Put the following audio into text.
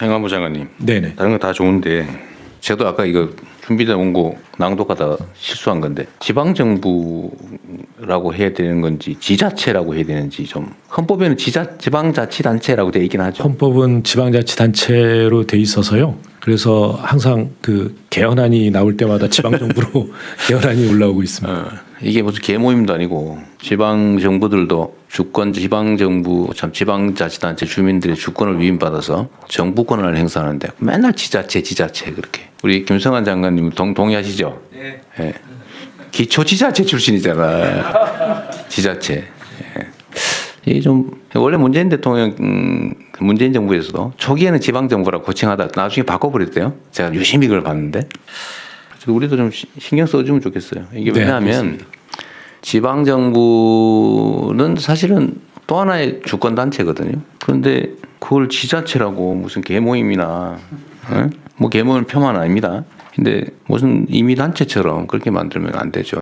행안부 장관님, 네네. 다른 거 다 좋은데 저도 아까 이거 준비된 원고 낭독하다 실수한 건데 지방 정부라고 해야 되는 건지 지자체라고 해야 되는지 좀 헌법에는 지자 지방자치단체라고 돼 있긴 하죠. 헌법은 지방자치단체로 돼 있어서요. 그래서 항상 그 개헌안이 나올 때마다 지방 정부로 개헌안이 올라오고 있습니다. 어, 이게 무슨 개모임도 아니고 지방 정부들도 주권 지방 정부 참 지방 자치단체 주민들의 주권을 위임받아서 정부권을 행사하는데 맨날 지자체 지자체 그렇게 우리 김성환 장관님 동, 동의하시죠? 네. 기초 지자체 출신이잖아. 지자체. 예. 이게 좀 원래 문재인 대통령 음, 문재인 정부에서도 초기에는 지방 정부라고 고칭하다 나중에 바꿔버렸대요. 제가 유심히 그걸 봤는데 우리도 좀 시- 신경 써주면 좋겠어요. 이게 네, 왜냐하면 지방 정부는 사실은 또 하나의 주권 단체거든요. 그런데 그걸 지자체라고 무슨 개모임이나 어? 뭐 개모임 표만 아닙니다. 근데 무슨 임의 단체처럼 그렇게 만들면 안 되죠.